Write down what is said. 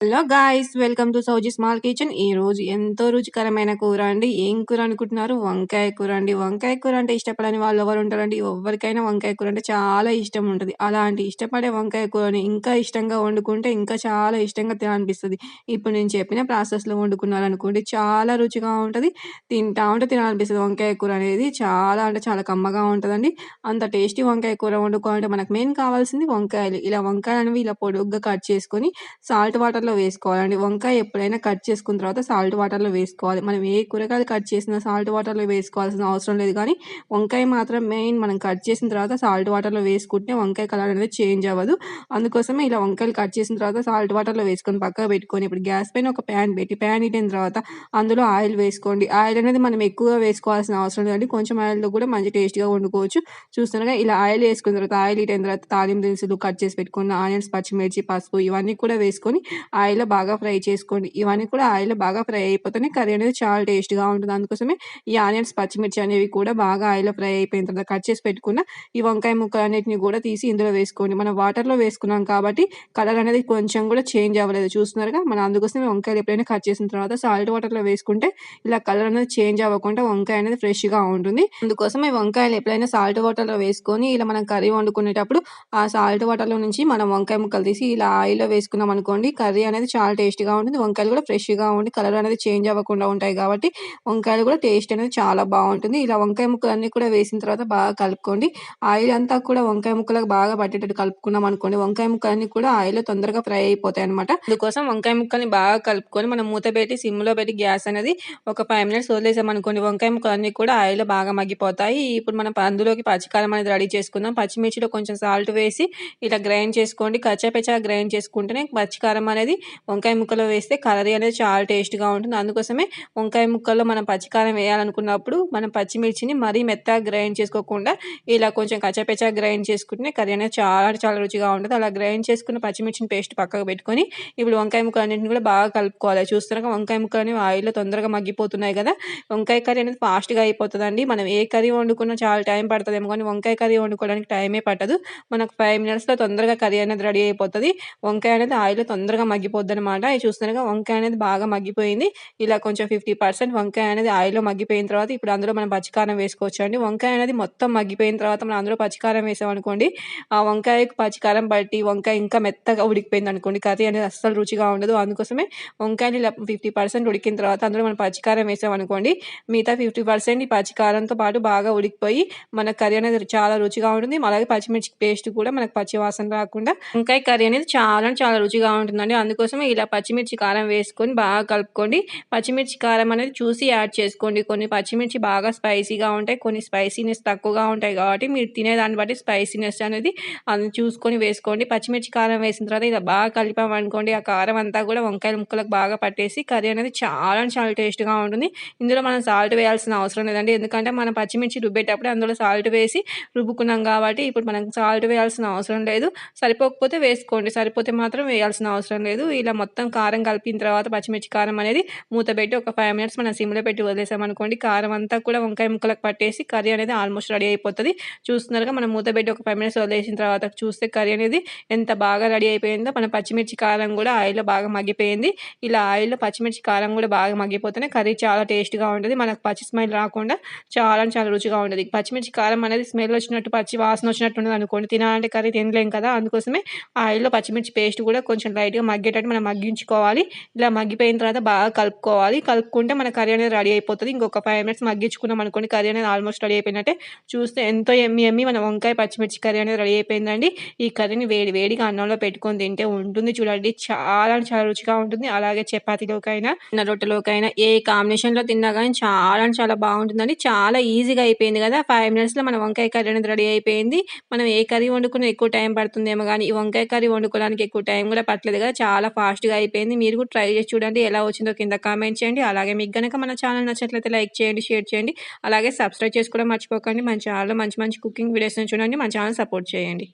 Hello guys welcome to Sowji small kitchen ఈ రోజు ఎంతో రుచికరమైన కూర అండి. ఏం కూర అనుకుంటున్నారు? వంకాయ కూర అండి. వంకాయ కూర అంటే ఇష్టపడని వాళ్ళు ఎవరు ఉంటారండి? ఎవరికైనా వంకాయ కూర అంటే చాలా ఇష్టం ఉంటుంది. అలాంటి ఇష్టపడే వంకాయ కూరని ఇంకా ఇష్టంగా వండుకుంటే ఇంకా చాలా ఇష్టంగా తినాలనిపిస్తుంది. ఇప్పుడు నేను చెప్పిన ప్రాసెస్లో వండుకున్నారనుకోండి చాలా రుచిగా ఉంటుంది. తింటా ఉంటే తినాలనిపిస్తుంది. వంకాయ కూర అనేది చాలా అంటే చాలా కమ్మగా ఉంటుందండి. అంత టేస్టీ వంకాయ కూర వండుకోవాలంటే మనకు మెయిన్ కావాల్సింది వంకాయలు. ఇలా వంకాయలు అనేవి ఇలా పొడుగ్గా కట్ చేసుకొని సాల్ట్ వాటర్లో వేసుకోవాలండి. వంకాయ ఎప్పుడైనా కట్ చేసుకున్న తర్వాత సాల్ట్ వాటర్లో వేసుకోవాలి. మనం ఏ కూరగాయలు కట్ చేసినా సాల్ట్ వాటర్లో వేసుకోవాల్సిన అవసరం లేదు కానీ వంకాయ మాత్రం మెయిన్ మనం కట్ చేసిన తర్వాత సాల్ట్ వాటర్లో వేసుకుంటే వంకాయ కలర్ అనేది చేంజ్ అవ్వదు. అందుకోసమే ఇలా వంకాయలు కట్ చేసిన తర్వాత సాల్ట్ వాటర్లో వేసుకొని పక్కకు పెట్టుకొని ఇప్పుడు గ్యాస్ పైన ఒక ప్యాన్ పెట్టి ప్యాన్ ఇట్టిన తర్వాత అందులో ఆయిల్ వేసుకోండి. ఆయిల్ అనేది మనం ఎక్కువగా వేసుకోవాల్సిన అవసరం లేదండి. కొంచెం ఆయిల్తో కూడా మంచి టేస్ట్గా వండుకోవచ్చు. చూస్తున్నాగా ఇలా ఆయిల్ వేసుకున్న తర్వాత ఆయిల్ ఇట్టిన తర్వాత తాలింపు దినుసులు కట్ చేసి పెట్టుకున్న ఆనియన్స్ పచ్చిమిర్చి పసుపు ఇవన్నీ కూడా వేసుకొని ఆయిల్లో బాగా ఫ్రై చేసుకోండి. ఇవన్నీ కూడా ఆయిల్లో బాగా ఫ్రై అయిపోతేనే కర్రీ అనేది చాలా టేస్ట్గా ఉంటుంది. అందుకోసమే ఈ ఆనియన్స్ పచ్చిమిర్చి అనేవి కూడా బాగా ఆయిల్లో ఫ్రై అయిపోయిన తర్వాత కట్ చేసి పెట్టుకున్న ఈ వంకాయ ముక్కలు అన్నిటిని కూడా తీసి ఇందులో వేసుకోండి. మనం వాటర్లో వేసుకున్నాం కాబట్టి కలర్ అనేది కొంచెం కూడా చేంజ్ అవ్వలేదు. చూస్తున్నారుగా? మనం అందుకోసమే వంకాయలు ఎప్పుడైనా కట్ చేసిన తర్వాత సాల్ట్ వాటర్లో వేసుకుంటే ఇలా కలర్ అనేది చేంజ్ అవ్వకుండా వంకాయ అనేది ఫ్రెష్గా ఉంటుంది. అందుకోసం ఈ వంకాయలు ఎప్పుడైనా సాల్ట్ వాటర్లో వేసుకొని ఇలా మనం కర్రీ వండుకునేటప్పుడు ఆ సాల్ట్ వాటర్లో నుంచి మనం వంకాయ ముక్కలు తీసి ఇలా ఆయిల్లో వేసుకున్నాం అనుకోండి కర్రీ అనేది చాలా టేస్ట్గా ఉంటుంది. వంకాయలు కూడా ఫ్రెష్గా ఉండి కలర్ అనేది చేంజ్ అవ్వకుండా ఉంటాయి కాబట్టి వంకాయలు కూడా టేస్ట్ అనేది చాలా బాగుంటుంది. ఇలా వంకాయ ముక్కలు అన్నీ కూడా వేసిన తర్వాత బాగా కలుపుకోండి. ఆయిల్ అంతా కూడా వంకాయ ముక్కలకు బాగా పట్టేటట్టు కలుపుకున్నాం అనుకోండి వంకాయ ముక్కలన్నీ కూడా ఆయిల్ తొందరగా ఫ్రై అయిపోతాయి అనమాట అందుకోసం వంకాయ ముక్కల్ని బాగా కలుపుకొని మనం మూత పెట్టి సిమ్లో పెట్టి గ్యాస్ అనేది ఒక ఫైవ్ మినిట్స్ వదిలేసాం అనుకోండి వంకాయ ముక్కలన్నీ కూడా ఆయిల్ బాగా మగ్గిపోతాయి. ఇప్పుడు మనం అందులోకి పచ్చికారం అనేది రెడీ చేసుకుందాం. పచ్చిమిర్చిలో కొంచెం సాల్ట్ వేసి ఇలా గ్రైండ్ చేసుకోండి. కచ్చాపెచ్చా గ్రైండ్ చేసుకుంటేనే పచ్చికారం అనేది వంకాయ ముక్కలో వేస్తే కలరీ అనేది చాలా టేస్ట్గా ఉంటుంది. అందుకోసమే వంకాయ ముక్కల్లో మనం పచ్చికారం వేయాలనుకున్నప్పుడు మనం పచ్చిమిర్చిని మరీ మెత్తగా గ్రైండ్ చేసుకోకుండా ఇలా కొంచెం కచ్చపెచ్చగా గ్రైండ్ చేసుకుంటే కర్రీ అనేది చాలా చాలా రుచిగా ఉంటుంది. అలా గ్రైండ్ చేసుకున్న పచ్చిమిర్చిని పేస్ట్ పక్కకు పెట్టుకొని ఇప్పుడు వంకాయ ముక్కలు అన్నింటిని కూడా బాగా కలుపుకోవాలి. చూస్తున్నాక వంకాయ ముక్కలు అనేవి ఆయిల్లో తొందరగా మగ్గిపోతున్నాయి కదా. వంకాయ కర్రీ అనేది ఫాస్ట్గా అయిపోతుందండి. మనం ఏ కర్రీ వండుకున్నా చాలా టైం పడుతుందేమో కానీ వంకాయ కర్రీ వండుకోవడానికి టైమే పట్టదు. మనకు ఫైవ్ మినిట్స్లో తొందరగా కర్రీ అనేది రెడీ అయిపోతుంది. వంకాయ అనేది ఆయిల్ తొందరగా మగ్గిపోద్ది అనమాట ఇది చూస్తున్నారుగా వంకాయ అనేది బాగా మగ్గిపోయింది. ఇలా కొంచెం ఫిఫ్టీ పర్సెంట్ వంకాయ అనేది ఆయిల్లో మగ్గిపోయిన తర్వాత ఇప్పుడు అందులో మనం పచ్చికారం వేసుకోవచ్చు అండి వంకాయ అనేది మొత్తం మగ్గిపోయిన తర్వాత మనం అందులో పచ్చికారం వేసామనుకోండి ఆ వంకాయకు పచ్చికారం బట్టి వంకాయ ఇంకా మెత్తగా ఉడికిపోయింది అనుకోండి. కర్రీ అనేది అస్సలు రుచిగా ఉండదు. అందుకోసమే వంకాయని ఇలా ఫిఫ్టీ పర్సెంట్ ఉడికిన తర్వాత అందులో మనం పచ్చికారం వేసామనుకోండి మిగతా ఫిఫ్టీ పర్సెంట్ ఈ పచ్చికారంతో పాటు బాగా ఉడికిపోయి మన కర్రీ అనేది చాలా రుచిగా ఉంటుంది. అలాగే పచ్చిమిర్చి పేస్ట్ కూడా మనకు పచ్చివాసన రాకుండా వంకాయ కర్రీ అనేది చాలా చాలా రుచిగా ఉంటుందండి. అందుకోసం ఇలా పచ్చిమిర్చి కారం వేసుకొని బాగా కలుపుకోండి. పచ్చిమిర్చి కారం అనేది చూసి యాడ్ చేసుకోండి. కొన్ని పచ్చిమిర్చి బాగా స్పైసీగా ఉంటాయి కొన్ని స్పైసీనెస్ తక్కువగా ఉంటాయి కాబట్టి మీరు తినేదాన్ని బట్టి స్పైసీనెస్ అనేది అది చూసుకొని వేసుకోండి. పచ్చిమిర్చి కారం వేసిన తర్వాత ఇలా బాగా కలిపామనుకోండి ఆ కారం అంతా కూడా వంకాయల ముక్కలకు బాగా పట్టేసి కర్రీ అనేది చాలా చాలా టేస్ట్గా ఉంటుంది. ఇందులో మనం సాల్ట్ వేయాల్సిన అవసరం లేదండి. ఎందుకంటే మనం పచ్చిమిర్చి రుబ్బేటప్పుడు అందులో సాల్ట్ వేసి రుబ్బుకున్నాం కాబట్టి ఇప్పుడు మనం సాల్ట్ వేయాల్సిన అవసరం లేదు. సరిపోకపోతే వేసుకోండి. సరిపోతే మాత్రం వేయాల్సిన అవసరం లేదు. ఇలా మొత్తం కారం కలిపిన తర్వాత పచ్చిమిర్చి కారం అనేది మూత పెట్టి ఒక ఫైవ్ మినిట్స్ మనం సిమ్లో పెట్టి వదిలేసామనుకోండి కారం అంతా కూడా వంకాయ ముక్కలకు పట్టేసి కర్రీ అనేది ఆల్మోస్ట్ రెడీ అయిపోతుంది. చూస్తున్నారుగా మనం మూత పెట్టి ఒక ఫైవ్ మినిట్స్ వదిలేసిన తర్వాత చూస్తే కర్రీ అనేది ఎంత బాగా రెడీ అయిపోయిందో. మన పచ్చిమిర్చి కారం కూడా ఆయిల్లో బాగా మగ్గిపోయింది. ఇలా ఆయిల్లో పచ్చిమిర్చి కారం కూడా బాగా మగ్గిపోతేనే కర్రీ చాలా టేస్ట్గా ఉంటుంది. మనకు పచ్చి స్మెల్ రాకుండా చాలా చాలా రుచిగా ఉంటుంది. పచ్చిమిర్చి కారం అనేది స్మెల్ వచ్చినట్టు పచ్చి వాసన వచ్చినట్టు ఉండదు అనుకోండి తినాలంటే కర్రీ తినలేం కదా. అందుకోసమే ఆయిల్లో పచ్చిమిర్చి పేస్ట్ కూడా కొంచెం లైట్గా మగ్గి మగ్గేటట్టు మనం మగ్గించుకోవాలి. ఇలా మగ్గిపోయిన తర్వాత బాగా కలుపుకోవాలి. కలుపుకుంటే మన కర్రీ అనేది రెడీ అయిపోతుంది. ఇంకొక ఫైవ్ మినిట్స్ మగ్గించుకున్నాం అనుకోండి కర్రీ అనేది ఆల్మోస్ట్ రెడీ అయిపోయినట్టే. చూస్తే ఎంతో ఎమ్మి ఎమ్మి మన వంకాయ పచ్చిమిర్చి కర్రీ అనేది రెడీ అయిపోయిందండి. ఈ కర్రీని వేడి వేడిగా అన్నంలో పెట్టుకొని తింటే ఉంటుంది చూడండి. చాలా చాలా రుచిగా ఉంటుంది. అలాగే చపాతీలోకైనా రొట్టెలోకైనా ఏ కాంబినేషన్లో తిన్నా కానీ చాలా చాలా బాగుంటుందండి. చాలా ఈజీగా అయిపోయింది కదా. ఫైవ్ మినిట్స్లో మన వంకాయ కర్రీ అనేది రెడీ అయిపోయింది. మనం ఏ కర్రీ వండుకున్నా ఎక్కువ టైం పడుతుందేమో కానీ ఈ వంకాయ కర్రీ వండుకోవడానికి ఎక్కువ టైం కూడా పట్టలేదు కదా. చాలా చాలా ఫాస్ట్గా అయిపోయింది. మీరు కూడా ట్రై చేసి చూడండి ఎలా వచ్చిందో కింద కామెంట్ చేయండి. అలాగే మీకు కనుక మన ఛానల్ నచ్చినట్లయితే లైక్ చేయండి షేర్ చేయండి. అలాగే సబ్స్క్రైబ్ చేసుకోవడం మర్చిపోకండి. మన ఛానల్లో మంచి మంచి కుకింగ్ వీడియోస్ని చూడండి. మన ఛానల్ సపోర్ట్ చేయండి.